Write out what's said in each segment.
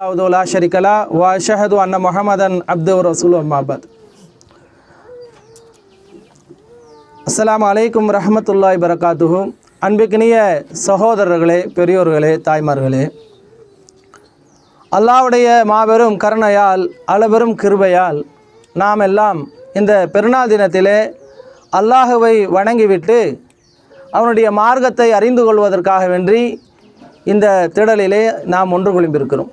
லா ஷரிகலா வா ஷஹது அன்ன முகமதன் அப்து ரசூல் அம்மாபத் அஸ்லாம் அலைக்கும் ரஹமத்துல்லாய் பரகாத்துஹு. அன்பிக்கினிய சகோதரர்களே பெரியோர்களே தாய்மார்களே. அல்லாவுடைய மாபெரும் கருணையால் அளபெரும் கிருபையால் நாம் எல்லாம் இந்த பெருநாள் தினத்திலே அல்லாஹுவை வணங்கிவிட்டு அவனுடைய மார்க்கத்தை அறிந்து கொள்வதற்காக வேண்டி இந்த திடலிலே நாம் ஒன்று குழும்பிருக்கிறோம்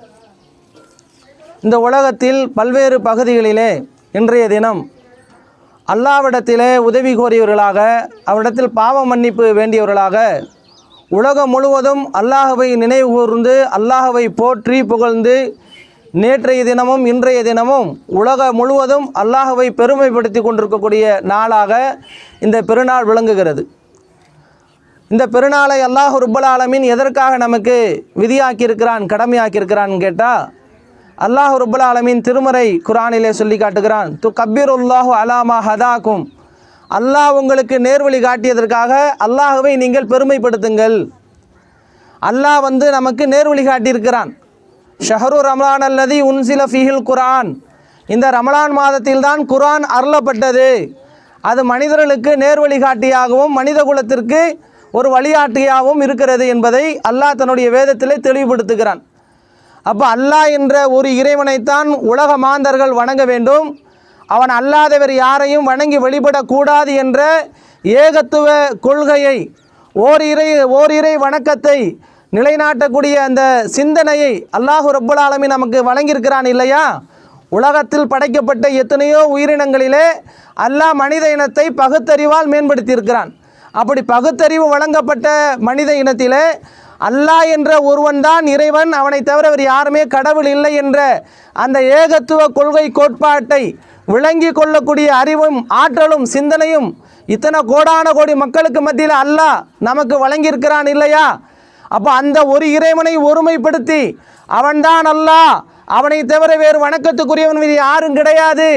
இந்த உலகத்தில் பல்வேறு பகுதிகளிலே இன்றைய தினம் அல்லாவிடத்திலே உதவி கோரியவர்களாக அவரிடத்தில் பாவ மன்னிப்பு வேண்டியவர்களாக உலகம் முழுவதும் அல்லாஹவை நினைவு கூர்ந்து அல்லாஹவை போற்றி புகழ்ந்து நேற்றைய தினமும் இன்றைய தினமும் உலகம் முழுவதும் அல்லாஹவை பெருமைப்படுத்தி கொண்டிருக்கக்கூடிய நாளாக இந்த பெருநாள் விளங்குகிறது. இந்த பெருநாளை அல்லாஹ் ருப்பல் ஆலமின் எதற்காக நமக்கு விதியாக்கியிருக்கிறான் கடமையாக்கியிருக்கிறான்னு கேட்டால் அல்லாஹ் ருபுல் ஆலமின் திருமறை குரானிலே சொல்லி காட்டுகிறான். து கபீர் உல்லாஹு அலாமா ஹதாக்கும். அல்லாஹ் உங்களுக்கு நேர்வழி காட்டியதற்காக அல்லாஹுவை நீங்கள் பெருமைப்படுத்துங்கள். அல்லாஹ் வந்து நமக்கு நேர்வழி காட்டியிருக்கிறான். ஷஹரு ரமலான் அல்லதி உன்சில ஃபீஹில் குரான். இந்த ரமலான் மாதத்தில்தான் குரான் அருளப்பட்டது. அது மனிதர்களுக்கு நேர்வழி காட்டியாகவும் மனித குலத்திற்கு ஒரு வழிகாட்டியாகவும் இருக்கிறது என்பதை அல்லாஹ் தன்னுடைய வேதத்திலே தெளிவுபடுத்துகிறான். அப்போ அல்லாஹ் என்ற ஒரு இறைவனைத்தான் உலக மாந்தர்கள் வணங்க வேண்டும். அவன் அல்லாதவர் யாரையும் வணங்கி வழிபடக்கூடாது என்ற ஏகத்துவ கொள்கையை ஓர் இறை ஓர் இறை வணக்கத்தை நிலைநாட்டக்கூடிய அந்த சிந்தனையை அல்லாஹு ரப்புல் நமக்கு வழங்கியிருக்கிறான் இல்லையா? உலகத்தில் படைக்கப்பட்ட எத்தனையோ உயிரினங்களிலே அல்லாஹ் மனித இனத்தை பகுத்தறிவால் மேம்படுத்தியிருக்கிறான். அப்படி பகுத்தறிவு வழங்கப்பட்ட மனித இனத்திலே அல்லாஹ் என்ற ஒருவன் தான் இறைவன். அவனை தவிர அவர் யாருமே கடவுள் இல்லை என்ற அந்த ஏகத்துவ கொள்கை கோட்பாட்டை விளங்கி கொள்ளக்கூடிய அறிவும் ஆற்றலும் சிந்தனையும் இத்தனை கோடான கோடி மக்களுக்கு மத்தியில் அல்லாஹ் நமக்கு வழங்கியிருக்கிறான் இல்லையா? அப்போ அந்த ஒரு இறைவனை ஒருமைப்படுத்தி அவன்தான் அல்லாஹ் அவனை தவிர வேறு வணக்கத்துக்குரியவன் இது யாரும் கிடையாது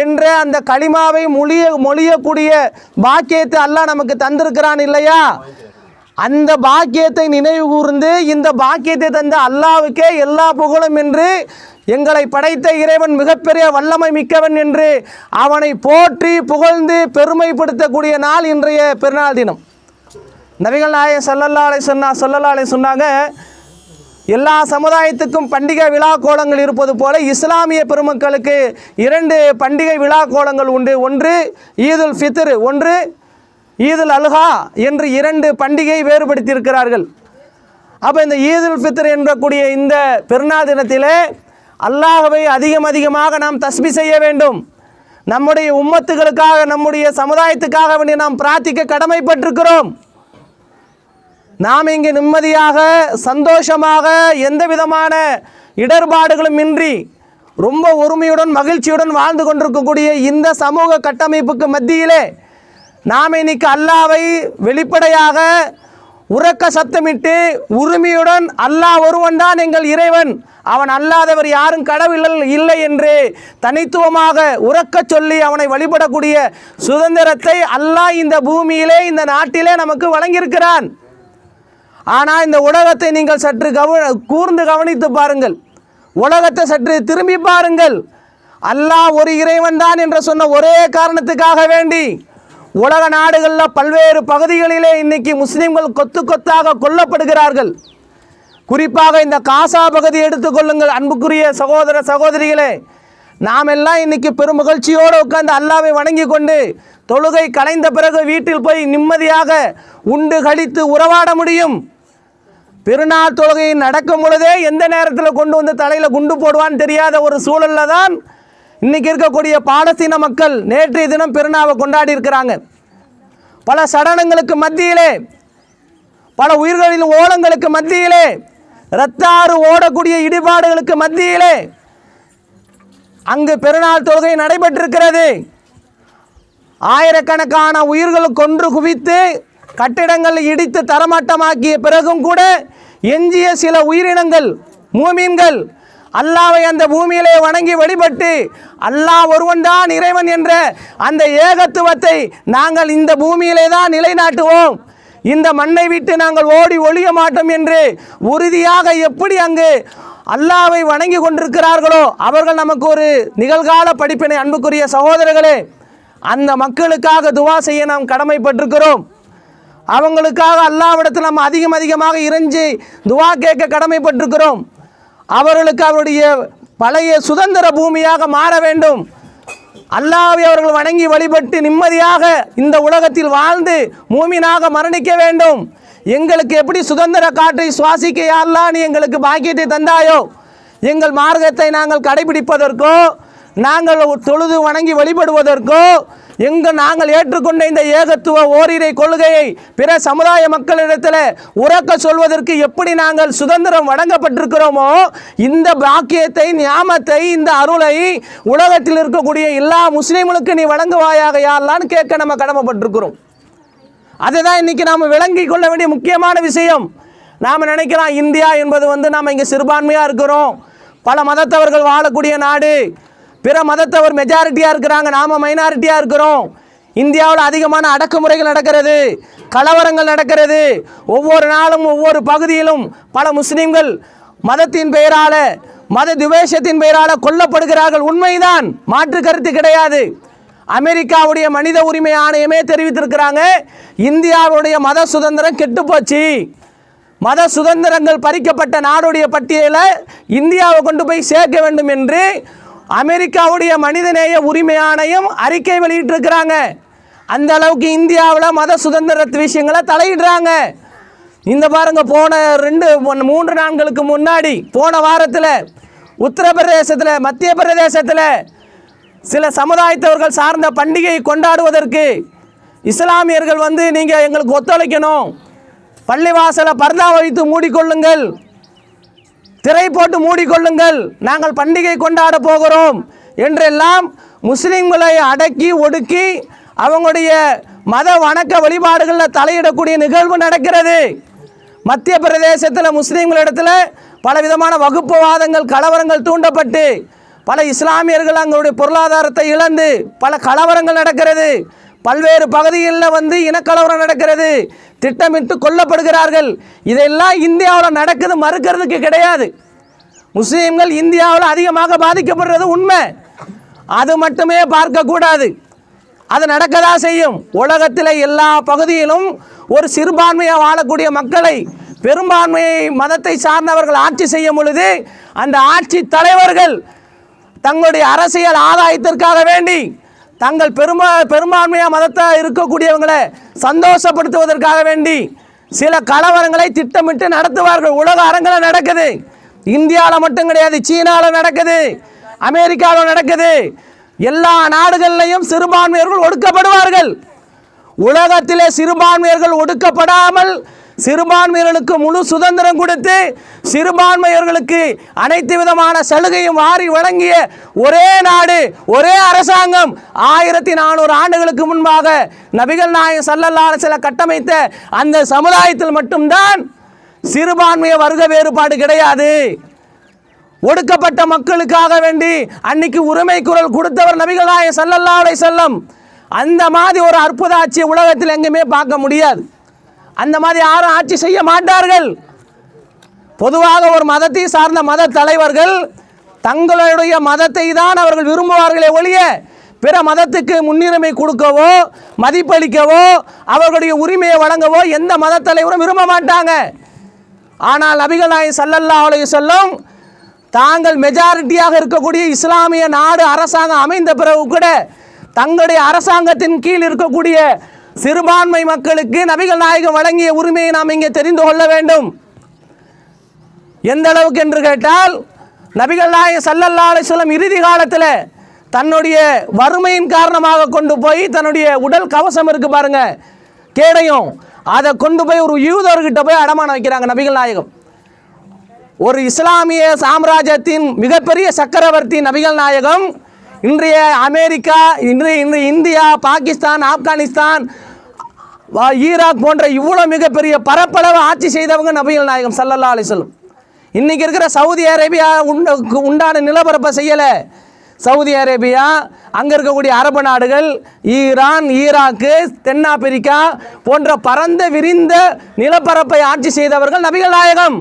என்ற அந்த களிமாவை மொழிய மொழியக்கூடிய பாக்கியத்தை அல்லாஹ் நமக்கு தந்திருக்கிறான் இல்லையா? அந்த பாக்கியத்தை நினைவு கூர்ந்து இந்த பாக்கியத்தை தந்த அல்லாவுக்கே எல்லா புகழும் என்று எங்களை படைத்த இறைவன் மிகப்பெரிய வல்லமை மிக்கவன் என்று அவனை போற்றி புகழ்ந்து பெருமைப்படுத்தக்கூடிய நாள் இன்றைய பெருநாள் தினம். நபிகள் நாயகம் சல்லல்லா அலை சொன்னா சொல்லல்லா அலை சொன்னாங்க எல்லா சமுதாயத்துக்கும் பண்டிகை விழா கோலங்கள் இருப்பது போல இஸ்லாமிய பெருமக்களுக்கு இரண்டு பண்டிகை விழா கோலங்கள் உண்டு. ஒன்று ஈதுல் ஃபித்ரு ஒன்று ஈதுல் அல்ஹா என்று இரண்டு பண்டிகை வேறுபடுத்தியிருக்கிறார்கள். அப்போ இந்த ஈதுல் ஃபித்ர் என்றக்கூடிய இந்த பெருநாள் தினத்திலே அல்லாஹவை அதிகம் அதிகமாக நாம் தஸ்பி செய்ய வேண்டும். நம்முடைய உம்மத்துகளுக்காக நம்முடைய சமுதாயத்துக்காக வேண்டி நாம் பிரார்த்திக்க கடமைப்பட்டிருக்கிறோம். நாம் இங்கு நிம்மதியாக சந்தோஷமாக எந்த விதமான இடர்பாடுகளும் இன்றி ரொம்ப ஒருமையுடன் மகிழ்ச்சியுடன் வாழ்ந்து கொண்டிருக்கக்கூடிய இந்த சமூக கட்டமைப்புக்கு மத்தியிலே நாம் இன்னைக்கு அல்லாவை வெளிப்படையாக உறக்க சத்தமிட்டு உரிமையுடன் அல்லாஹ் ஒருவன் தான் எங்கள் இறைவன். அவன் அல்லாதவர் யாரும் கடவுள் இல்லை என்று தனித்துவமாக உறக்கச் சொல்லி அவனை வழிபடக்கூடிய சுதந்திரத்தை அல்லாஹ் இந்த பூமியிலே இந்த நாட்டிலே நமக்கு வழங்கியிருக்கிறான். ஆனால் இந்த உலகத்தை நீங்கள் சற்று கவ கூர்ந்து கவனித்து பாருங்கள். உலகத்தை சற்று திரும்பி பாருங்கள். அல்லாஹ் ஒரு இறைவன் தான் என்று சொன்ன ஒரே காரணத்துக்காக வேண்டி உலக நாடுகளில் பல்வேறு பகுதிகளிலே இன்றைக்கி முஸ்லீம்கள் கொத்து கொத்தாக கொல்லப்படுகிறார்கள். குறிப்பாக இந்த காசா பகுதி எடுத்துக்கொள்ளுங்கள் அன்புக்குரிய சகோதர சகோதரிகளே. நாம் எல்லாம் பெரும் பெருமகிழ்ச்சியோடு உட்கார்ந்து அல்லாவை வணங்கி கொண்டு தொழுகை கலைந்த பிறகு வீட்டில் போய் நிம்மதியாக உண்டு கழித்து உறவாட முடியும். பெருநாள் தொழுகை நடக்கும் பொழுதே எந்த நேரத்தில் கொண்டு வந்து தலையில் குண்டு போடுவான்னு தெரியாத ஒரு சூழலில் தான் இன்னைக்கு இருக்கக்கூடிய பாலஸ்தீன மக்கள் நேற்றைய தினம் பெருநாவை கொண்டாடி இருக்கிறாங்க. பல சடனங்களுக்கு மத்தியிலே பல உயிர்களின் ஓலங்களுக்கு மத்தியிலே இரத்தாறு ஓடக்கூடிய இடிபாடுகளுக்கு மத்தியிலே அங்கு பெருநாள் தொழுகை நடைபெற்றிருக்கிறது. ஆயிரக்கணக்கான உயிர்கள் கொன்று குவித்து கட்டிடங்கள் இடித்து தரமட்டமாக்கிய பிறகும் கூட எஞ்சிய சில உயிரினங்கள் மூமீன்கள் அல்லாவை அந்த பூமியிலே வணங்கி வழிபட்டு அல்லாஹ் ஒருவன்தான் இறைவன் என்ற அந்த ஏகத்துவத்தை நாங்கள் இந்த பூமியிலே தான் நிலைநாட்டுவோம். இந்த மண்ணை விட்டு நாங்கள் ஓடி ஒழிய மாட்டோம் என்று உறுதியாக எப்படி அங்கு அல்லாவை வணங்கி கொண்டிருக்கிறார்களோ அவர்கள் நமக்கு ஒரு நிகழ்கால படிப்பினை அன்புக்குரிய சகோதரர்களே அந்த மக்களுக்காக துவா செய்ய நாம் கடமைப்பட்டிருக்கிறோம். அவங்களுக்காக அல்லாவிடத்தில் நம்ம அதிகம் அதிகமாக இறைஞ்சி துவா கேட்க கடமைப்பட்டிருக்கிறோம். அவர்களுக்கு அவருடைய பழைய சுதந்திர பூமியாக மாற வேண்டும். அல்லாவை அவர்கள் வணங்கி வழிபட்டு நிம்மதியாக இந்த உலகத்தில் வாழ்ந்து மூமினாக மரணிக்க வேண்டும். எங்களுக்கு எப்படி சுதந்திர காற்றை சுவாசிக்க யாரெல்லாம் நீ எங்களுக்கு பாக்கியத்தை தந்தாயோ? எங்கள் மார்க்கத்தை நாங்கள் கடைபிடிப்பதற்கோ நாங்கள் தொழுது வணங்கி வழிபடுவதற்கோ எங்க நாங்கள் ஏற்றுக்கொண்ட இந்த ஏகத்துவ ஓரிரை கொள்கையை பிற சமுதாய மக்களிடத்தில் உறக்க சொல்வதற்கு எப்படி நாங்கள் சுதந்திரம் வழங்கப்பட்டிருக்கிறோமோ இந்த பாக்கியத்தை ஞாமத்தை இந்த அருளை உலகத்தில் இருக்கக்கூடிய எல்லா முஸ்லீம்களுக்கு நீ வழங்குவாயாக யாரெல்லாம் கேட்க நம்ம கடமைப்பட்டிருக்கிறோம். அதுதான் இன்னைக்கு நாம் விளங்கி கொள்ள வேண்டிய முக்கியமான விஷயம். நாம் நினைக்கிறோம் இந்தியா என்பது வந்து நாம் இங்கே சிறுபான்மையாக இருக்கிறோம். பல மதத்தவர்கள் வாழக்கூடிய நாடு. பிற மதத்தவர் மெஜாரிட்டியாக இருக்கிறாங்க. நாம் மைனாரிட்டியாக இருக்கிறோம். இந்தியாவில் அதிகமான அடக்குமுறைகள் நடக்கிறது. கலவரங்கள் நடக்கிறது. ஒவ்வொரு நாளும் ஒவ்வொரு பகுதியிலும் பல முஸ்லீம்கள் மதத்தின் பெயரால மத துவேஷத்தின் பெயரால கொல்லப்படுகிறார்கள். உண்மைதான். மாற்று கருத்து கிடையாது. அமெரிக்காவுடைய மனித உரிமை ஆணையமே தெரிவித்திருக்கிறாங்க. இந்தியாவுடைய மத சுதந்திரம் கெட்டுப்போச்சு மத சுதந்திரங்கள் பறிக்கப்பட்ட நாடுடைய பட்டியலை இந்தியாவை கொண்டு போய் சேர்க்க வேண்டும் என்று அமெரிக்காவுடைய மனிதநேய உரிமை ஆணையம் அறிக்கை வெளியிட்டிருக்கிறாங்க. அந்த அளவுக்கு இந்தியாவில் மத சுதந்திர விஷயங்களை தலையிடுறாங்க. இந்த பாருங்க போன ரெண்டு மூன்று நாட்களுக்கு முன்னாடி போன வாரத்தில் உத்தரப்பிரதேசத்தில் மத்திய பிரதேசத்தில் சில சமுதாயத்தவர்கள் சார்ந்த பண்டிகையை கொண்டாடுவதற்கு இஸ்லாமியர்கள் வந்து நீங்கள் எங்களுக்கு ஒத்துழைக்கணும். பள்ளிவாசலை பர்தா வைத்து மூடிக்கொள்ளுங்கள். திரை போட்டு மூடிக்கொள்ளுங்கள். நாங்கள் பண்டிகை கொண்டாட போகிறோம். என்றெல்லாம் முஸ்லீம்களை அடக்கி ஒடுக்கி அவங்களுடைய மத வணக்க வழிபாடுகளில் தலையிடக்கூடிய நிகழ்வு நடக்கிறது. மத்திய பிரதேசத்தில் முஸ்லீம்களிடத்தில் பலவிதமான வகுப்புவாதங்கள் கலவரங்கள் தூண்டப்பட்டு பல இஸ்லாமியர்கள் அங்களுடைய பொருளாதாரத்தை இழந்து பல கலவரங்கள் நடக்கிறது. பல்வேறு பகுதிகளில் வந்து இனக்கலவரம் நடக்கிறது. திட்டமிட்டு கொல்லப்படுகிறார்கள். இதெல்லாம் இந்தியாவில் நடக்குது மறுக்கிறதுக்கு கிடையாது. முஸ்லீம்கள் இந்தியாவில் அதிகமாக பாதிக்கப்படுறது உண்மை. அது மட்டுமே பார்க்கக்கூடாது. அது நடக்கதா செய்யும். உலகத்தில் எல்லா பகுதியிலும் ஒரு சிறுபான்மையாக வாழக்கூடிய மக்களை பெரும்பான்மையை மதத்தை சார்ந்தவர்கள் ஆட்சி செய்யும் பொழுது அந்த ஆட்சி தலைவர்கள் தங்களுடைய அரசியல் ஆதாயத்திற்காக வேண்டி தங்கள் பெருமா பெரும்பான்மையாக மதத்தை இருக்கக்கூடியவங்களை சந்தோஷப்படுத்துவதற்காக வேண்டி சில கலவரங்களை திட்டமிட்டு நடத்துவார்கள். உலக அரங்கில் நடக்குது. இந்தியாவில் மட்டும் கிடையாது சீனாவில் நடக்குது அமெரிக்காவில் நடக்குது. எல்லா நாடுகள்லையும் சிறுபான்மையர்கள் ஒடுக்கப்படுவார்கள். உலகத்திலே சிறுபான்மையர்கள் ஒடுக்கப்படாமல் சிறுபான்மையர்களுக்கு முழு சுதந்திரம் கொடுத்து சிறுபான்மையர்களுக்கு அனைத்து விதமான சலுகையும் வாரி வழங்கிய ஒரே நாடு ஒரே அரசாங்கம் ஆயிரத்தி நானூறு ஆண்டுகளுக்கு முன்பாக நபிகள் நாயகம் சல்லல்லாஹு சில கட்டமைத்த அந்த சமுதாயத்தில் மட்டும்தான் சிறுபான்மைய வர்க்க வேறுபாடு கிடையாது. ஒடுக்கப்பட்ட மக்களுக்காக வேண்டி அன்னைக்கு உரிமை குரல் கொடுத்தவர் நபிகள் நாயகம் ஸல்லல்லாஹு செல்லம் அந்த மாதிரி ஒரு அற்புத ஆட்சியை உலகத்தில் எங்கேயுமே பார்க்க முடியாது. அந்த மாதிரி யாரும் ஆட்சி செய்ய மாட்டார்கள். பொதுவாக ஒரு மதத்தை சார்ந்த மத தலைவர்கள் தங்களுடைய மதத்தை தான் அவர்கள் விரும்புவார்களே ஒழிய பிற மதத்துக்கு முன்னுரிமை கொடுக்கவோ மதிப்பளிக்கவோ அவர்களுடைய உரிமையை வழங்கவோ எந்த மத தலைவரும் விரும்ப மாட்டாங்க. ஆனால் நபிகள் நாயகம் ஸல்லல்லாஹு அலைஹி தாங்கள் மெஜாரிட்டியாக இருக்கக்கூடிய இஸ்லாமிய நாடு அரசாங்கம் அமைந்த பிறகு கூட தங்களுடைய அரசாங்கத்தின் கீழ் இருக்கக்கூடிய சிறுபான்மை மக்களுக்கு நபிகள் நாயகம் வழங்கிய உரிமையை நாம் இங்கே தெரிந்து கொள்ள வேண்டும். எந்த அளவுக்கு என்று கேட்டால் நபிகள் நாயகம் ஸல்லல்லாஹு அலைஹி இறுதி காலத்தில் தன்னுடைய வறுமையின் காரணமாக கொண்டு போய் தன்னுடைய உடல் கவசம் இருக்கு பாருங்க கேடையும் அதை கொண்டு போய் ஒரு யூதர்கிட்ட போய் அடமானம் வைக்கிறாங்க நபிகள் நாயகம். ஒரு இஸ்லாமிய சாம்ராஜ்யத்தின் மிகப்பெரிய சக்கரவர்த்தி நபிகள் நாயகம் இன்றைய அமெரிக்கா இன்றைய இன்றைய இந்தியா பாகிஸ்தான் ஆப்கானிஸ்தான் ஈராக் போன்ற இவ்வளோ மிகப்பெரிய பரப்பளவு ஆட்சி செய்தவங்க நபிகள் நாயகம் சல்லல்லா அலைஹி வஸல்லம். இன்றைக்கி இருக்கிற சவுதி அரேபியா உண்ட உண்டான நிலப்பரப்பை செய்யலை. சவுதி அரேபியா அங்கே இருக்கக்கூடிய அரபு நாடுகள் ஈரான் ஈராக்கு தென்னாப்பிரிக்கா போன்ற பரந்த விரிந்த நிலப்பரப்பை ஆட்சி செய்தவர்கள் நபிகள் நாயகம்.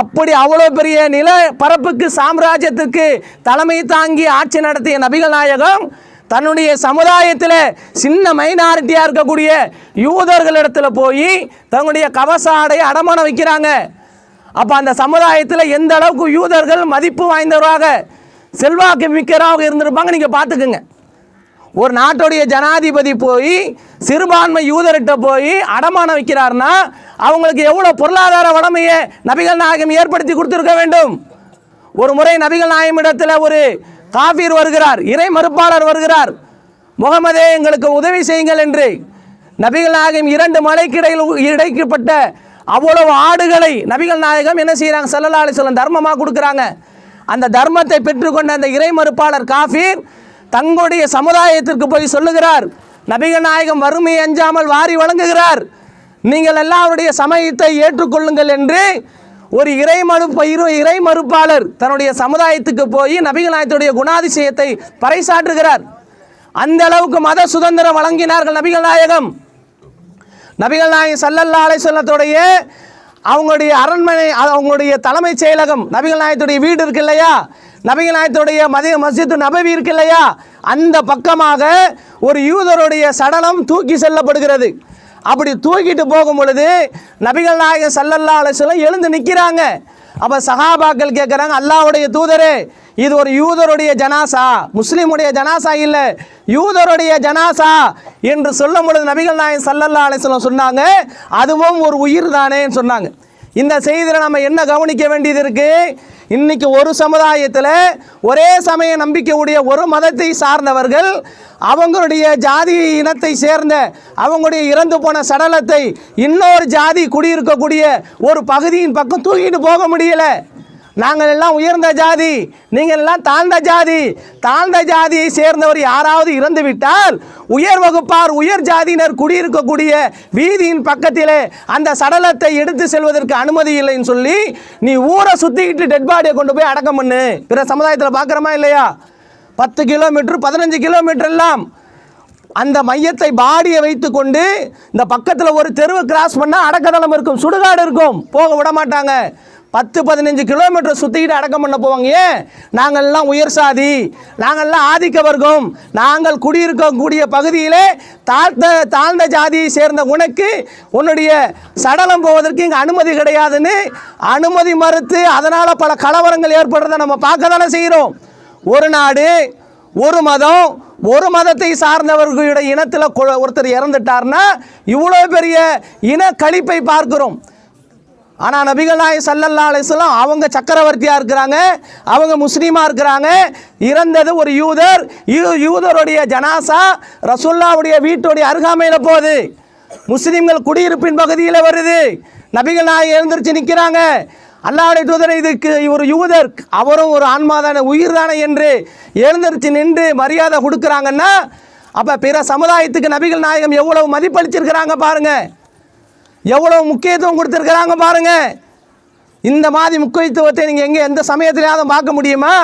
அப்படி அவ்வளோ பெரிய நில பரப்புக்கு சாம்ராஜ்யத்துக்கு தலைமை தாங்கி ஆட்சி நடத்திய நபிகள் நாயகம் தன்னுடைய சமுதாயத்தில் சின்ன மைனாரிட்டியாக இருக்கக்கூடிய யூதர்களிடத்தில் போய் தன்னுடைய கவச ஆடையை அடமானம் வைக்கிறாங்க. அப்போ அந்த சமுதாயத்தில் எந்த அளவுக்கு யூதர்கள் மதிப்பு வாய்ந்தவராக செல்வாக்கு மிக்கராக இருந்திருப்பாங்க நீங்கள் பார்த்துக்குங்க. ஒரு நாட்டுடைய ஜனாதிபதி போய் சிறுபான்மை யூதர்கிட்ட போய் அடமானம் வைக்கிறார்னா அவங்களுக்கு எவ்வளோ பொருளாதார வளமையை நபிகள் நாயகம் ஏற்படுத்தி கொடுத்துருக்க வேண்டும்? ஒரு முறை நபிகள் நாயகம் இடத்துல ஒரு காபீர் வருகிறார் இறை மறுப்பாளர் வருகிறார். முகமதே எங்களுக்கு உதவி செய்யுங்கள் என்று நபிகள் நாயகம் இரண்டு மலைக்கிடையில் இடைக்கப்பட்ட அவ்வளவு ஆடுகளை நபிகள் நாயகம் என்ன செய்கிறாங்க சல்லல்லா அலிஸ்லாம் தர்மமாக கொடுக்குறாங்க. அந்த தர்மத்தை பெற்றுக்கொண்ட அந்த இறை மறுப்பாளர் காஃபீர் தங்களுடைய சமுதாயத்திற்கு போய் சொல்லுகிறார் நபிகள் நாயகம் வறுமை அஞ்சாமல் வாரி வழங்குகிறார் நீங்கள் எல்லாருடைய சமயத்தை ஏற்றுக்கொள்ளுங்கள் என்று ஒரு இறை மறுப்ப இரு இறை மறுப்பாளர் தன்னுடைய சமுதாயத்துக்கு போய் நபிகள் குணாதிசயத்தை பறைசாற்றுகிறார். அந்த அளவுக்கு மத சுதந்திரம் வழங்கினார்கள் நபிகள் நாயகம். நபிகள் நாயகம் சல்லல்லா அலைசல்லத்துடைய அவங்களுடைய அரண்மனை அது அவங்களுடைய தலைமைச் செயலகம் நபிகள் நாயத்துடைய வீடு இருக்கு இல்லையா? நபிகள் நாயத்துடைய மதிய மஸ்ஜித் நபவி இருக்கு இல்லையா? அந்த பக்கமாக ஒரு யூதருடைய சடலம் தூக்கி செல்லப்படுகிறது. அப்படி தூக்கிட்டு போகும் பொழுது நபிகள் நாயகம் சல்லல்லா அலைசல்லம் எழுந்து நிற்கிறாங்க அப்போ சஹாபாக்கள் கேட்குறாங்க அல்லாஹ்வுடைய தூதரே இது ஒரு யூதருடைய ஜனாசா முஸ்லீமுடைய ஜனாசா இல்லை யூதருடைய ஜனாசா என்று சொல்லும் பொழுது நபிகள் நாயகம் சல்லல்லா அலிஸ்லாம் சொன்னாங்க. அதுவும் ஒரு உயிர் தானேன்னு சொன்னாங்க. இந்த செய்தியில் நம்ம என்ன கவனிக்க வேண்டியது இருக்கு? இன்னைக்கு ஒரு சமுதாயத்தில் ஒரே சமய நம்பிக்கையுடைய ஒரு மதத்தை சார்ந்தவர்கள் அவங்களுடைய ஜாதி இனத்தை சேர்ந்த அவங்களுடைய இறந்து போன சடலத்தை இன்னொரு ஜாதி குடியிருக்கக்கூடிய ஒரு பகுதியின் பக்கம் தூக்கிட்டு போக முடியலை. நாங்கள் எல்லாம் உயர்ந்த ஜாதி நீங்கள் எல்லாம் தாழ்ந்த ஜாதி. தாழ்ந்த ஜாதியை சேர்ந்தவர் யாராவது இறந்து விட்டால் உயர் வகுப்பார் உயர் ஜாதியினர் குடியிருக்கக்கூடிய வீதியின் பக்கத்திலே அந்த சடலத்தை எடுத்து செல்வதற்கு அனுமதி இல்லைன்னு சொல்லி நீ ஊரை சுற்றிக்கிட்டு டெட் பாடியை கொண்டு போய் அடக்கம் பண்ணு. பிற சமுதாயத்தில் பார்க்குறோமா இல்லையா? பத்து கிலோமீட்டர் பதினஞ்சு கிலோமீட்டர் எல்லாம் அந்த மையத்தை பாடியை வைத்துக்கொண்டு இந்த பக்கத்தில் ஒரு தெருவு கிராஸ் பண்ணால் அடக்கதளம் இருக்கும் சுடுகாடு இருக்கும். போக விட மாட்டாங்க. பத்து பதினஞ்சு கிலோமீட்டர் சுற்றிக்கிட்டு அடக்கம் பண்ண போவாங்க. ஏன்? நாங்கள்லாம் உயர் சாதி. நாங்கள்லாம் ஆதிக்க வர்க்கம். நாங்கள் குடியிருக்கக்கூடிய பகுதியிலே தாழ்ந்த தாழ்ந்த ஜாதியை சேர்ந்த உனக்கு உன்னுடைய சடலம் போவதற்கு இங்கே அனுமதி கிடையாதுன்னு அனுமதி மறுத்து அதனால் பல கலவரங்கள் ஏற்படுறதை நம்ம பார்க்க தானே செய்கிறோம். ஒரு நாடு ஒரு மதம் ஒரு மதத்தை சார்ந்தவர்களுடைய இனத்தில் ஒருத்தர் இறந்துட்டார்னா இவ்வளோ பெரிய இன கழிப்பை பார்க்கிறோம். ஆனால் நபிகள் நாயகம் சல்லல்லா அலிஸ்லாம் அவங்க சக்கரவர்த்தியாக இருக்கிறாங்க அவங்க முஸ்லீமாக இருக்கிறாங்க. இறந்தது ஒரு யூதர். யூ யூதருடைய ஜனாசா ரசுல்லாவுடைய வீட்டுடைய அருகாமையில் போகுது. முஸ்லீம்கள் குடியிருப்பின் பகுதியில் வருது. நபிகள் நாயகம் எழுந்திருச்சு நிற்கிறாங்க அல்லாவுடைய தூதர் இதுக்கு ஒரு யூதர் அவரும் ஒரு ஆன்மா தானே உயிர் தானே என்று எழுந்திருச்சு நின்று மரியாதை கொடுக்குறாங்கன்னா அப்போ பிற சமுதாயத்துக்கு நபிகள் நாயகம் எவ்வளவு மதிப்பளிச்சிருக்கிறாங்க பாருங்கள் எவ்வளோ முக்கியத்துவம் கொடுத்துருக்குறாங்க பாருங்க. இந்த மாதிரி முக்கியத்துவத்தை நீங்கள் எங்கே எந்த சமயத்திலையாவது பார்க்க முடியுமா?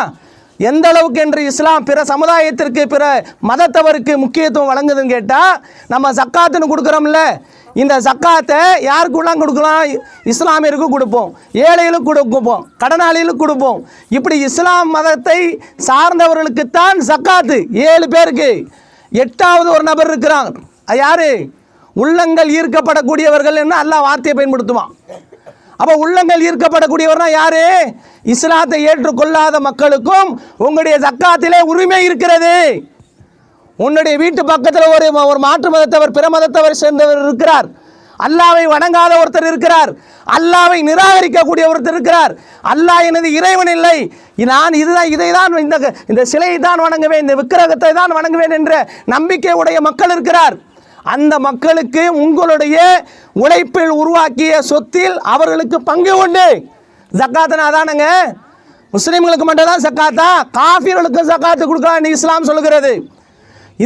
எந்த அளவுக்கு என்று இஸ்லாம் பிற சமுதாயத்திற்கு பிற மதத்தவருக்கு முக்கியத்துவம் வழங்குதுன்னு கேட்டால் நம்ம சக்காத்துன்னு கொடுக்குறோம்ல. இந்த சக்காத்தை யாருக்குலாம் கொடுக்கலாம்? இஸ்லாமியருக்கு கொடுப்போம். ஏழைகளுக்கு கொடுப்போம். கடனாளிகளுக்கு கொடுப்போம். இப்படி இஸ்லாம் மதத்தை சார்ந்தவர்களுக்குத்தான் சக்காத்து ஏழு பேருக்கு. எட்டாவது ஒரு நபர் இருக்கிறாங்க யார் யாரு? உள்ளங்கள் ஈர்க்கப்படக்கூடியவர்கள் என்ன அல்லாஹ் வார்த்தையை பயன்படுத்துவான் அப்போ உள்ளங்கள் ஈர்க்கப்படக்கூடியவர்னா யாரு? இஸ்லாத்தை ஏற்றுக்கொள்ளாத மக்களுக்கும் உங்களுடைய சக்காத்திலே உரிமை இருக்கிறது. உன்னுடைய வீட்டு பக்கத்தில் ஒரு ஒரு மாற்று மதத்தவர் பிற மதத்தவர் சேர்ந்தவர் இருக்கிறார். அல்லாவை வணங்காத ஒருத்தர் இருக்கிறார். அல்லாவை நிராகரிக்கக்கூடிய ஒருத்தர் இருக்கிறார். அல்லாஹ் எனது இறைவன் இல்லை. நான் இதுதான் இதை தான் இந்த இந்த சிலையை தான் வணங்குவேன் இந்த விக்கிரகத்தை தான் வணங்குவேன் என்ற நம்பிக்கை உடைய மக்கள் இருக்கிறார். அந்த மக்களுக்கு உங்களுடைய உழைப்பில் உருவாக்கிய சொத்தில் அவர்களுக்கு பங்கு உண்டு. ஜக்காத்தனா அதானுங்க? முஸ்லீம்களுக்கு மட்டும்தான் சக்காத்தா காஃபிர்களுக்கும் சக்காத்து கொடுக்கலாம்னு இஸ்லாம் சொல்லுகிறது.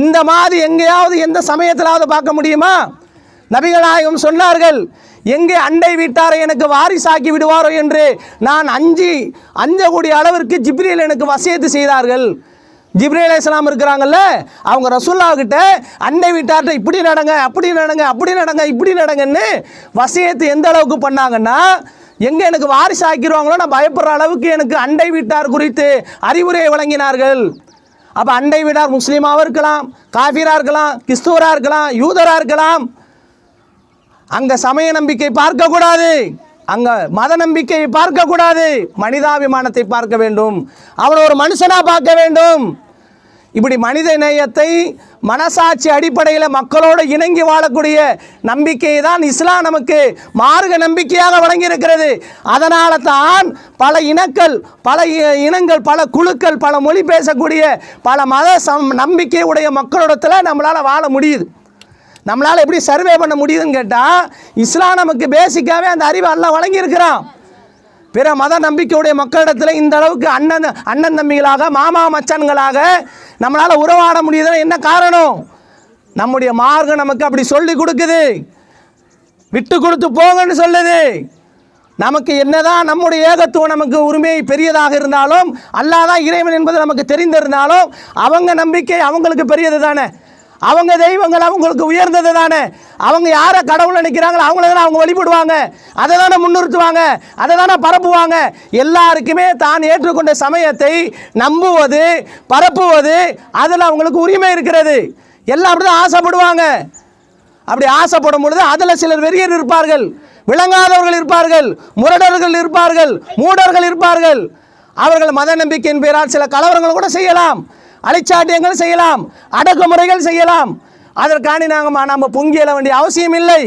இந்த மாதிரி எங்கேயாவது எந்த சமயத்திலாவது பார்க்க முடியுமா? நபிகள் சொன்னார்கள் எங்கே அண்டை வீட்டாரை எனக்கு வாரிசாக்கி விடுவாரோ என்று? நான் அஞ்சு அஞ்சக்கூடிய அளவிற்கு ஜிப்ரியில் எனக்கு வசியத்து செய்தார்கள். ஜிப்ரீல் அலைஹிஸ்ஸலாம் இருக்கிறாங்கல்ல அவங்க ரசூல்லா கிட்ட அண்டை வீட்டார்கிட்ட இப்படி நடங்க அப்படி நடங்க அப்படி நடங்க இப்படி நடங்கன்னு வசியத்து எந்த அளவுக்கு பண்ணாங்கன்னா எங்கே எனக்கு வாரிசு ஆக்கிடுவாங்களோ நான் பயப்படுற அளவுக்கு எனக்கு அண்டை வீட்டார் குறித்து அறிவுரையை வழங்கினார்கள். அப்போ அண்டை வீட்டார் முஸ்லீமாகவும் இருக்கலாம் காஃபிராக இருக்கலாம் கிறிஸ்துவராக இருக்கலாம் யூதராக இருக்கலாம். அங்கே சமய நம்பிக்கை பார்க்கக்கூடாது. அங்கே மத நம்பிக்கையை பார்க்கக்கூடாது. மனிதாபிமானத்தை பார்க்க வேண்டும். அவனை ஒரு மனுஷனாக பார்க்க வேண்டும். இப்படி மனித நேயத்தை மனசாட்சி அடிப்படையில் மக்களோடு இணங்கி வாழக்கூடிய நம்பிக்கையை தான் இஸ்லாம் நமக்கு மார்க்க நம்பிக்கையாக வழங்கியிருக்கிறது. அதனால தான் பல இனக்கள் பல இ- இனங்கள் பல குழுக்கள் பல மொழி பேசக்கூடிய பல மத சம் நம்பிக்கை உடைய மக்களிடத்தில் நம்மளால் வாழ முடியுது. நம்மளால் எப்படி சர்வே பண்ண முடியுதுன்னு கேட்டால் இஸ்லாம் நமக்கு பேசிக்காகவே அந்த அறிவை எல்லாம் வழங்கியிருக்கிறான். பிற மத நம்பிக்கையுடைய மக்களிடத்தில் இந்த அளவுக்கு அண்ணன் அண்ணன் தம்பிகளாக மாமா மச்சான்களாக நம்மளால் உறவாட முடியுதுன்னா என்ன காரணம்? நம்முடைய மார்க்கம் நமக்கு அப்படி சொல்லி கொடுக்குது. விட்டு கொடுத்து போங்கன்னு சொல்லுது. நமக்கு என்னதான் நம்முடைய ஏகத்துவம் நமக்கு உரிமை பெரியதாக இருந்தாலும் அல்லாதான் இறைவன் என்பது நமக்கு தெரிந்திருந்தாலும் அவங்க நம்பிக்கை அவங்களுக்கு பெரியது தானே அவங்க தெய்வங்கள் அவங்களுக்கு உயர்ந்தது தானே. அவங்க யாரை கடவுள் நினைக்கிறாங்களோ அவங்கள தானே அவங்க வழிபடுவாங்க. அதை தானே முன்னிறுத்துவாங்க. அதை தானே பரப்புவாங்க. எல்லாருக்குமே தான் ஏற்றுக்கொண்ட சமயத்தை நம்புவது பரப்புவது அதில் அவங்களுக்கு உரிமை இருக்கிறது. எல்லாம் அப்படி தான் ஆசைப்படுவாங்க. அப்படி ஆசைப்படும் பொழுது அதில் சிலர் வெறியர் இருப்பார்கள். விளங்காதவர்கள் இருப்பார்கள். முரடர்கள் இருப்பார்கள். மூடர்கள் இருப்பார்கள். அவர்கள் மத நம்பிக்கையின் பெயரால் சில கலவரங்கள் கூட செய்யலாம். அலைச்சாட்டியங்கள் செய்யலாம் அடக்குமுறைகள் செய்யலாம். அதற்காண்டி நாங்கள் நம்ம பொங்கி எழ வேண்டிய அவசியம் இல்லை.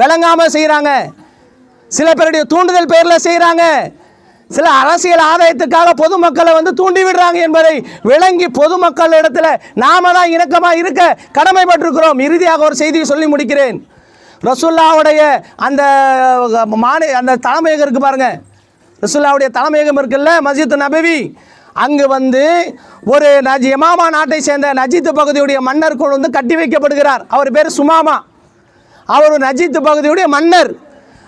விளங்காமல் செய்கிறாங்க சில பேருடைய தூண்டுதல் பேரில் செய்கிறாங்க சில அரசியல் ஆதாயத்துக்காக பொதுமக்களை வந்து தூண்டி விடுறாங்க என்பதை விளங்கி பொதுமக்கள் இடத்துல நாம தான் இணக்கமாக இருக்க கடமைப்பட்டிருக்கிறோம். இறுதியாக ஒரு செய்தியை சொல்லி முடிக்கிறேன். ரசுல்லாவுடைய அந்த மாநில அந்த தலைமையகம் இருக்குது பாருங்கள் ரசுல்லாவுடைய தலைமையகம் இருக்குல்ல மஸ்ஜித் நபவி. அங்கு வந்து ஒரு நஜி எமாமா நாட்டை சேர்ந்த நஜித் பகுதியுடைய மன்னர் கொண்டு வந்து கட்டி வைக்கப்படுகிறார். அவர் பேர் சுமாமா. அவர் நஜித் பகுதியுடைய மன்னர்.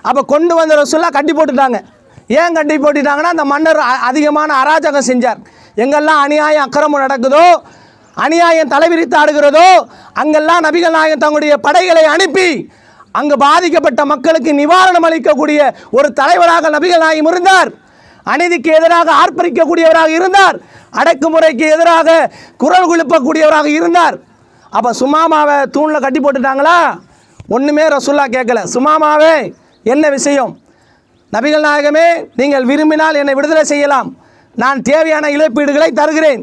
அப்போ கொண்டு வந்த ரசுல்லா கட்டி போட்டுட்டாங்க. ஏன் கட்டி போட்டுட்டாங்கன்னா அந்த மன்னர் அ- அதிகமான அராஜகம் செஞ்சார். எங்கெல்லாம் அநியாயம் அக்கிரமம் நடக்குதோ அநியாயம் தலைவிரித்து ஆடுகிறதோ அங்கெல்லாம் நபிகள் நாயகம் தங்களுடைய படைகளை அனுப்பி அங்கு பாதிக்கப்பட்ட மக்களுக்கு நிவாரணம் அளிக்கக்கூடிய ஒரு தலைவராக நபிகள் நாயகம் இருந்தார். அநீதிக்கு எதிராக ஆர்ப்பரிக்கக்கூடியவராக இருந்தார். அடக்குமுறைக்கு எதிராக குரல் குழுப்பக்கூடியவராக இருந்தார். அப்போ சுமாமாவை தூணில் கட்டி போட்டுட்டாங்களா? ஒன்றுமே ரசுல்லா கேட்கல. சுமாமாவே என்ன விஷயம்? நபிகள் நாயகமே நீங்கள் விரும்பினால் என்னை விடுதலை செய்யலாம். நான் தேவையான இழப்பீடுகளை தருகிறேன்.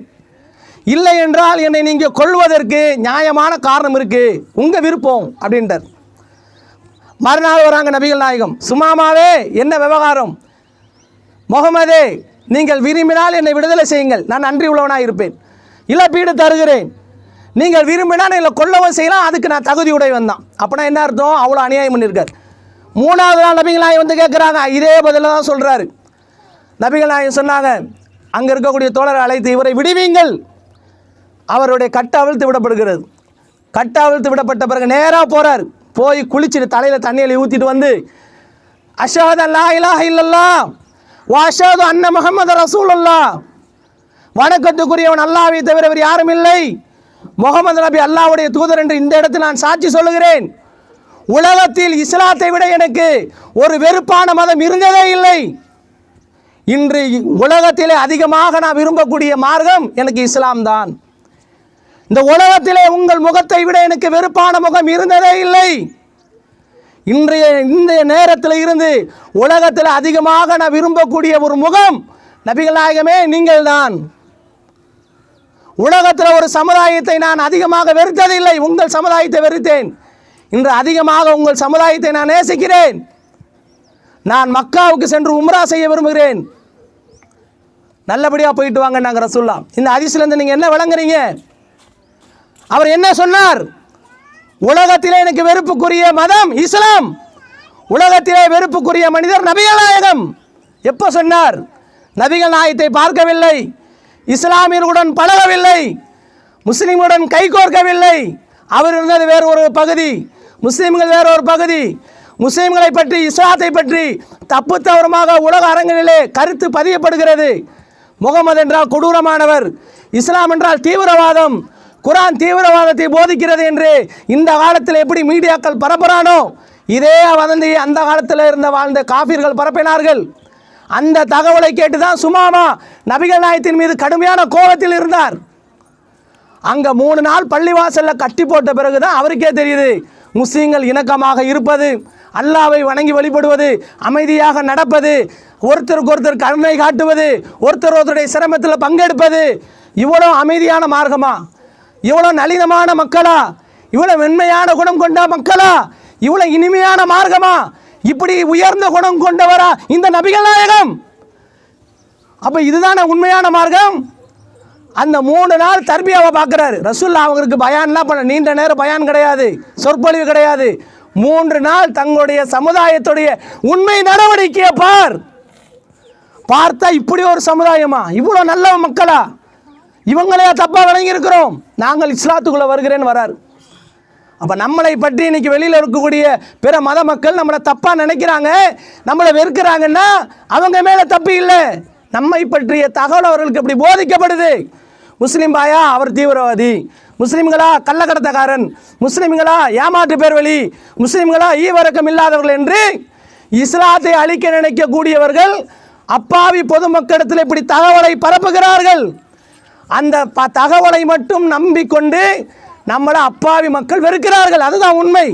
இல்லை என்றால் என்னை நீங்கள் கொள்வதற்கு நியாயமான காரணம் இருக்குது உங்கள் விருப்பம் அப்படின்றார். மறுநாள் வராங்க நபிகள் நாயகம். சுமாமாவே என்ன விவகாரம்? முகமதே நீங்கள் விரும்பினால் என்னை விடுதலை செய்யுங்கள். நான் நன்றி உள்ளவனாக இருப்பேன். இழப்பீடு தருகிறேன். நீங்கள் விரும்பினால் என்னை கொல்லவும் செய்யலாம். அதுக்கு நான் தகுதி உடையவன் தான். அப்படின்னா என்ன அர்த்தம்? அவ்வளோ அநியாயம் பண்ணியிருக்கார். மூணாவது நாள் நபிகள் நாயகம் வந்து கேட்குறாங்க. இதே பதில தான் சொல்கிறாரு நபிகள் நாயகம் சொன்னாங்க அங்கே இருக்கக்கூடிய தோழரை அழைத்து இவரை விடுவீங்கள். அவருடைய கட்டு அவிழ்த்து விடப்படுகிறது. கட்டு அவிழ்த்து விடப்பட்ட பிறகு நேராக போகிறார் போய் குளிச்சுட்டு தலையில் தண்ணியில் ஊற்றிட்டு வந்து அஷாத் அல்லா இலாஹ இல்லல்லா வாஷாது அன்ன முகமது ரசூலுல்லா வணக்கத்துக்குரியவன் அல்லாவை தவிர வேறு யாரும் இல்லை. முகமது நபி அல்லாவுடைய தூதர் என்று இந்த இடத்தில் நான் சாட்சி சொல்லுகிறேன். உலகத்தில் இஸ்லாத்தை விட எனக்கு ஒரு வெறுப்பான மதம் இருந்ததே இல்லை. இன்று உலகத்திலே அதிகமாக நான் விரும்பக்கூடிய மார்க்கம் எனக்கு இஸ்லாம் தான். இந்த உலகத்திலே உங்கள் முகத்தை விட எனக்கு வெறுப்பான முகம் இருந்ததே இல்லை. இன்றைய இந்த நேரத்தில் இருந்து உலகத்தில் அதிகமாக நான் விரும்பக்கூடிய ஒரு முகம் நபிகள் நாயகமே நீங்கள் தான் உலகத்தில் ஒரு சமுதாயத்தை நான் அதிகமாக வெறுத்ததில்லை உங்கள் சமுதாயத்தை வெறுத்தேன். இன்று அதிகமாக உங்கள் சமுதாயத்தை நான் நேசிக்கிறேன். நான் மக்காவுக்கு சென்று உம்ரா செய்ய விரும்புகிறேன். நல்லபடியாக போயிட்டு வாங்க நாங்கள் ரசூல்லா இந்த அதிசிலேருந்து நீங்கள் என்ன விளங்குறீங்க? அவர் என்ன சொன்னார்? உலகத்திலே எனக்கு வெறுப்புக்குரிய மதம் இஸ்லாம். உலகத்திலே வெறுப்புக்குரிய மனிதர் நபிகள் நாயகம். எப்போ சொன்னார்? நபிகள் நாயகத்தை பார்க்கவில்லை. இஸ்லாமியர்களுடன் பழகவில்லை. முஸ்லீம்களுடன் கைகோர்க்கவில்லை அவர் இருந்தது வேறு ஒரு பகுதி. முஸ்லீம்கள் வேறு ஒரு பகுதி. முஸ்லீம்களை பற்றி இஸ்லாத்தை பற்றி தப்பு தவறுமாக உலக அரங்கிலே கருத்து பதியப்படுகிறது. முகமது என்றால் கொடூரமானவர். இஸ்லாம் என்றால் தீவிரவாதம். குரான் தீவிரவாதத்தை போதிக்கிறது என்று இந்த காலத்தில் எப்படி மீடியாக்கள் பரப்புறானோ இதே வதந்தியை அந்த காலத்தில் இருந்த வாழ்ந்த காஃபிர்கள் பரப்பினார்கள். அந்த தகவலை கேட்டு தான் சுமாமா நபிகள் நாயத்தின் மீது கடுமையான கோபத்தில் இருந்தார். அங்கே மூணு நாள் பள்ளிவாசலில் கட்டி போட்ட பிறகு தான் அவருக்கே தெரியுது முஸ்லீம்கள் இணக்கமாக இருப்பது அல்லாவை வணங்கி வழிபடுவது அமைதியாக நடப்பது ஒருத்தருக்கு ஒருத்தர் கருணை காட்டுவது ஒருத்தர் ஒருத்தருடைய சிரமத்தில் பங்கெடுப்பது இவ்வளோ அமைதியான மார்க்கமாக இவ்வளோ நளினமான மக்களா? இவ்வளோ வெண்மையான குணம் கொண்ட மக்களா? இவ்வளோ இனிமையான மார்க்கமா? இப்படி உயர்ந்த குணம் கொண்டவரா இந்த நபிகள் நாயகம்? அப்போ இதுதானே உண்மையான மார்க்கம்? அந்த மூணு நாள் தர்பியாவை பார்க்குறாரு. ரசூல்லா அவங்களுக்கு பயான்லாம் பண்ண நீண்ட நேரம் பயான் கிடையாது. சொற்பொழிவு கிடையாது. மூன்று நாள் தங்களுடைய சமுதாயத்துடைய உண்மை நடவடிக்கையை பார். பார்த்தா இப்படி ஒரு சமுதாயமா? இவ்வளோ நல்ல மக்களா? இவங்களையா தப்பாக விளங்கியிருக்கிறோம் நாங்கள் இஸ்லாத்துக்குள்ளே வருகிறேன்னு வரார். அப்போ நம்மளை பற்றி இன்றைக்கி வெளியில் இருக்கக்கூடிய பிற மத மக்கள் நம்மளை தப்பாக நினைக்கிறாங்க. நம்மளை வெறுக்கிறாங்கன்னா அவங்க மேலே தப்பு இல்லை. நம்மை பற்றிய தகவல் அவர்களுக்கு இப்படி போதிக்கப்படுது? முஸ்லீம் பாயா அவர் தீவிரவாதி. முஸ்லீம்களா கள்ளக்கடத்தக்காரன். முஸ்லீம்களா ஏமாற்று பேர் வழி முஸ்லீம்களா ஈவரக்கம் இல்லாதவர்கள் என்று இஸ்லாத்தை அழிக்க நினைக்கக்கூடியவர்கள் அப்பாவி பொதுமக்களிடத்தில் இப்படி தகவலை பரப்புகிறார்கள். அந்த ப தகவலை மட்டும் நம்பிக்கொண்டு நம்மளை அப்பாவி மக்கள் வெறுக்கிறார்கள். அதுதான் உண்மை.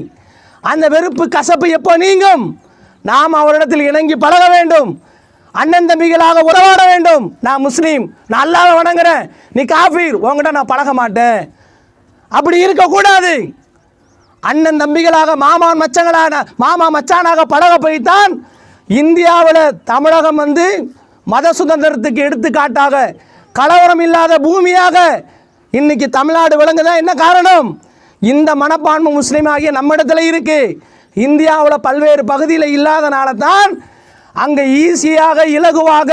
அந்த வெறுப்பு கசப்பு எப்போ நீங்கும்? நாம் அவரிடத்தில் இணங்கி பழக வேண்டும். அண்ணன் தம்பிகளாக உறவாட வேண்டும். நான் முஸ்லீம். நான் அல்லாத வணங்குறேன். நீ காஃபீர். உங்ககிட்ட நான் பழக மாட்டேன். அப்படி இருக்கக்கூடாது. அண்ணன் தம்பிகளாக மாமான் மச்சங்களான மாமா மச்சானாக பழக போய்த்தான் இந்தியாவில் தமிழகம் வந்து மத சுதந்திரத்துக்கு எடுத்துக்காட்டாக கலவரம் இல்லாத பூமியாக இன்னைக்கு தமிழ்நாடு விளங்குதா? என்ன காரணம்? இந்த மனப்பான்மை முஸ்லீம் ஆகிய நம்மிடத்துல இருக்கு. இந்தியாவில் பல்வேறு பகுதியில் இல்லாதனால தான் அங்கே ஈஸியாக இலகுவாக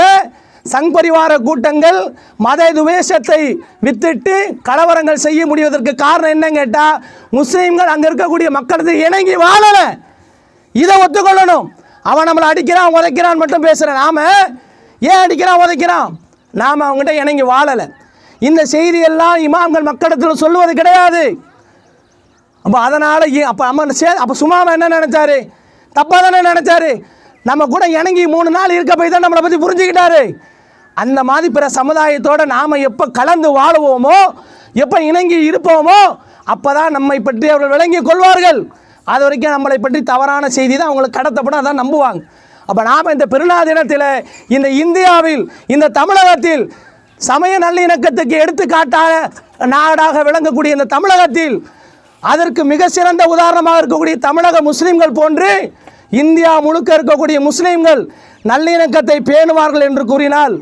சங்பரிவார கூட்டங்கள் மத துவேஷத்தை வித்துட்டு கலவரங்கள் செய்ய முடிவதற்கு காரணம் என்னன்னு கேட்டால் முஸ்லீம்கள் அங்கே இருக்கக்கூடிய மக்களுக்கு இணங்கி வாழலை. இதை ஒத்துக்கொள்ளணும். அவன் நம்மளை அடிக்கிறான் உதைக்கிறான் மட்டும் பேசுகிறேன் நாம ஏன் அடிக்கிறான் உதைக்கிறான்? நாம் அவங்ககிட்ட இணங்கி வாழலை. இந்த செய்தியெல்லாம் இமாம்கள் மக்களிடத்தில் சொல்லுவது கிடையாது. அப்போ அதனால் அப்போ அம்மன் சே அப்போ சும்மாவை என்ன நினச்சாரு? தப்பாக தானே நினச்சாரு? நம்ம கூட இணங்கி மூணு நாள் இருக்க போய் தான் நம்மளை பற்றி புரிஞ்சுக்கிட்டாரு. அந்த மாதிரி பிற சமுதாயத்தோடு நாம் எப்போ கலந்து வாழுவோமோ எப்போ இணங்கி இருப்போமோ அப்போ தான் நம்மை பற்றி அவர்கள் விளங்கி கொள்வார்கள். அது வரைக்கும் நம்மளை பற்றி தவறான செய்தி தான் அவங்களுக்கு கடத்தப்படும் அதான் நம்புவாங்க. அப்போ நாம் இந்த பெருநா தினத்தில் இந்த இந்தியாவில் இந்த தமிழகத்தில் சமய நல்லிணக்கத்துக்கு எடுத்துக்காட்டாக நாடாக விளங்கக்கூடிய இந்த தமிழகத்தில் அதற்கு மிக சிறந்த உதாரணமாக இருக்கக்கூடிய தமிழக முஸ்லீம்கள் போன்று இந்தியா முழுக்க இருக்கக்கூடிய முஸ்லீம்கள் நல்லிணக்கத்தை பேணுவார்கள் என்று கூறினால்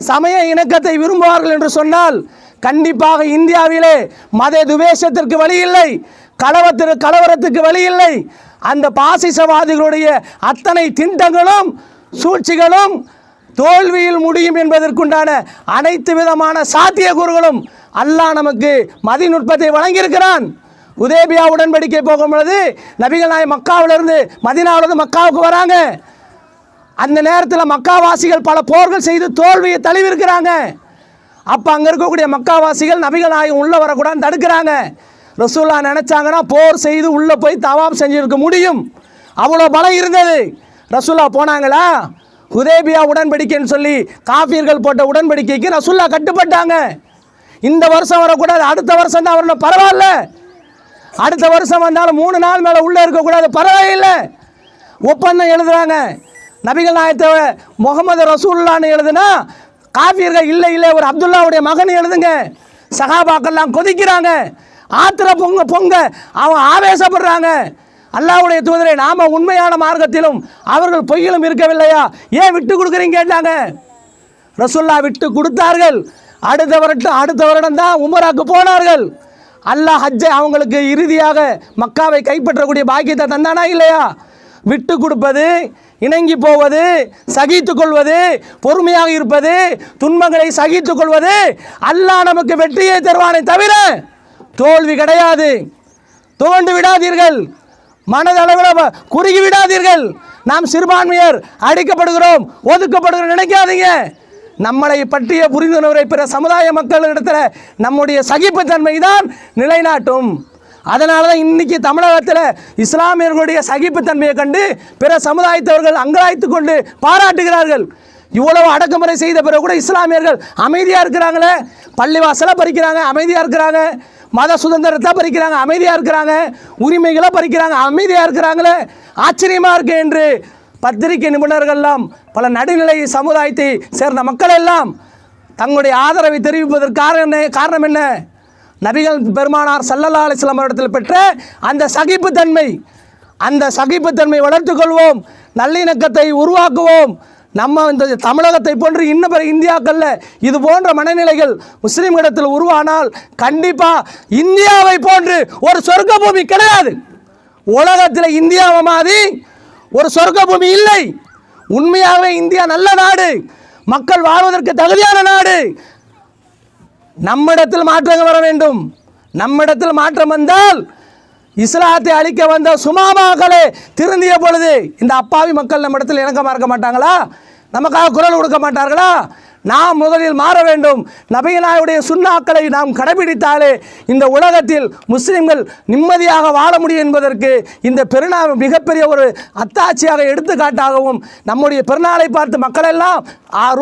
சமய இணக்கத்தை விரும்புவார்கள் என்று சொன்னால் கண்டிப்பாக இந்தியாவிலே மத துவேஷத்திற்கு வழி இல்லை கலவத்திற்கு கலவரத்துக்கு வழி இல்லை அந்த பாசிசவாதிகளுடைய அத்தனை திண்டங்களும் சூழ்ச்சிகளும் தோல்வியில் முடியும் என்பதற்குண்டான அனைத்து விதமான சாத்தியக்கூறுகளும் அல்லாஹ் நமக்கு மதிநுட்பத்தை வழங்கியிருக்கிறான். உதேபியா உடன்படிக்கை போகும் பொழுது நபிகள் நாய் மக்காவிலிருந்து மதினாவிலிருந்து மக்காவுக்கு வராங்க. அந்த நேரத்தில் மக்காவாசிகள் பல போர்கள் செய்து தோல்வியை தழுவிருக்கிறாங்க அப்போ அங்கே இருக்கக்கூடிய மக்காவாசிகள் நபிகள் நாயகம் உள்ளே வரக்கூடாதுன்னு தடுக்கிறாங்க. ரசூல்லா நினச்சாங்கன்னா போர் செய்து உள்ளே போய் தவாப் செஞ்சுருக்க முடியும். அவ்வளோ பலம் இருந்தது. ரசூல்லா போனாங்களா? ஹுதேபியா உடன்படிக்கைன்னு சொல்லி காஃபியர்கள் போட்ட உடன்படிக்கைக்கு ரசூல்லா கட்டுப்பட்டாங்க. இந்த வருஷம் வரக்கூடாது அடுத்த வருஷம் தான் வரணும் பரவாயில்ல. அடுத்த வருஷம் வந்தாலும் மூணு நாள் மேலே உள்ளே இருக்கக்கூடாது பரவாயில்லை. ஒப்பந்தம் எழுதுறாங்க. நபிகள் நாயத்தை முகமது ரசூல்லான்னு எழுதுனா காஃபியர்கள் இல்லை இல்லை ஒரு அப்துல்லாவுடைய மகன் எழுதுங்க. சகாபாக்கெல்லாம் கொதிக்கிறாங்க. ஆத்திர பொங்க பொங்க. அவன் ஆவேசப்படுறாங்க. அல்லாவுடைய தூதரை நாம உண்மையான மார்க்கத்திலும் அவர்கள் பொய்யிலும் இருக்கவில்லையா? ஏன் விட்டு கொடுக்குறீங்க கேட்டாங்க. ரசுல்லா விட்டு கொடுத்தார்கள். அடுத்த வருடம் அடுத்த வருடம் தான் உமராக்கு போனார்கள். அல்லாஹ் ஹஜ்ஜை அவங்களுக்கு இறுதியாக மக்காவை கைப்பற்றக்கூடிய பாக்கியத்தை தந்தானா இல்லையா? விட்டு கொடுப்பது இணங்கி போவது சகித்து கொள்வது பொறுமையாக இருப்பது துன்பங்களை சகித்து கொள்வது அல்லாஹ் நமக்கு வெற்றியை தருவானே தவிர தோல்வி கிடையாது. துவண்டு விடாதீர்கள். மனதளவில் குறுகி விடாதீர்கள். நாம் சிறுபான்மையர் அடிக்கப்படுகிறோம் ஒதுக்கப்படுகிறோம் நினைக்காதீங்க. நம்மளை பற்றிய புரிந்துணர்வை பிற சமுதாய மக்களிடத்தில் நம்முடைய சகிப்புத்தன்மை தான் நிலைநாட்டும். அதனால தான் இன்றைக்கி தமிழகத்தில் இஸ்லாமியர்களுடைய சகிப்புத்தன்மையை கண்டு பிற சமுதாயத்தவர்கள் அங்கலாய்த்து கொண்டு பாராட்டுகிறார்கள். இவ்வளவு அடக்குமுறை செய்த பிறகு கூட இஸ்லாமியர்கள் அமைதியாக இருக்கிறாங்களே? பள்ளிவாசலை பறிக்கிறாங்க அமைதியாக இருக்கிறாங்க. மத சுதந்திரத்தை பறிக்கிறாங்க அமைதியாக இருக்கிறாங்க உரிமைகளை பறிக்கிறாங்க அமைதியாக இருக்கிறாங்களே ஆச்சரியமாக இருக்கு என்று பத்திரிகை நிபுணர்கள்லாம் பல நடுநிலை சமுதாயத்தை சேர்ந்த மக்கள் எல்லாம் தங்களுடைய ஆதரவை தெரிவிப்பதற்கு காரணம் என்ன காரணம் என்ன? நபிகள் பெருமானார் சல்லல்லா அலிஸ்லாம் இடத்தில் பெற்ற அந்த சகிப்புத்தன்மை அந்த சகிப்புத்தன்மை வளர்த்துக்கொள்வோம் நல்லிணக்கத்தை உருவாக்குவோம் நம்ம இந்த தமிழகத்தை போன்று இன்னும் பிற இந்தியாக்களில் இது போன்ற மனநிலைகள் முஸ்லீம்களிடத்தில் உருவானால் கண்டிப்பாக இந்தியாவை போன்று ஒரு சொர்க்க பூமி கிடையாது. உலகத்தில் இந்தியாவை மாதிரி ஒரு சொர்க்க பூமி இல்லை. உண்மையாகவே இந்தியா நல்ல நாடு. மக்கள் வாழ்வதற்கு தகுதியான நாடு. நம்மிடத்தில் மாற்றங்கள் வர வேண்டும். நம்மிடத்தில் மாற்றம் வந்தால் இஸ்லாத்தை அழிக்க வந்த சுமாமாக்களே திருந்திய பொழுது இந்த அப்பாவி மக்கள் நம்மிடத்தில் இணக்கமாக இருக்க மாட்டாங்களா? நமக்காக குரல் கொடுக்க மாட்டார்களா? நாம் முதலில் மாற வேண்டும். நபிகளாயுடைய சுண்ணாக்களை நாம் கடைபிடித்தாலே இந்த உலகத்தில் முஸ்லிம்கள் நிம்மதியாக வாழ முடியும் என்பதற்கு இந்த பெருநாள் மிகப்பெரிய ஒரு அத்தாட்சியாக எடுத்துக்காட்டாகவும் நம்முடைய பெருநாளை பார்த்து மக்கள் எல்லாம்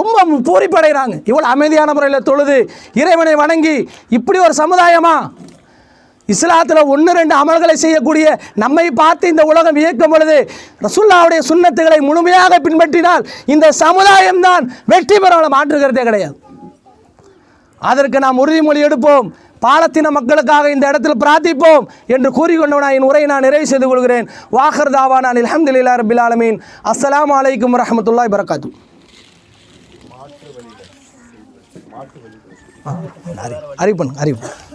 ரொம்ப பூரிப்படைகிறாங்க. இவ்வளோ அமைதியான முறையில் தொழுது இறைவனை வணங்கி இப்படி ஒரு சமுதாயமா? இஸ்லாத்தில் ஒன்று ரெண்டு அமல்களை செய்யக்கூடிய நம்மை பார்த்து இந்த உலகம் இயக்கும் பொழுது ரசுல்லாவுடைய சுண்ணத்துகளை முழுமையாக பின்பற்றினால் இந்த சமுதாயம்தான் வெற்றி பெற மாற்றுகிறதே கிடையாது. அதற்கு நாம் உறுதிமொழி எடுப்போம். பாலத்தின மக்களுக்காக இந்த இடத்தில் பிரார்த்திப்போம் என்று கூறிக்கொண்டு நான் என் உரையை நான் நிறைவு செய்து கொள்கிறேன். வாஹர் தாவான் அல்ஹம்துலில்லாஹி ரபில் ஆலமீன். அஸ்ஸலாமு அலைக்கும் வரஹ்மத்துல்லாஹி வரகாத்து. அறிவிப்பணும் அறிவிப்பணும்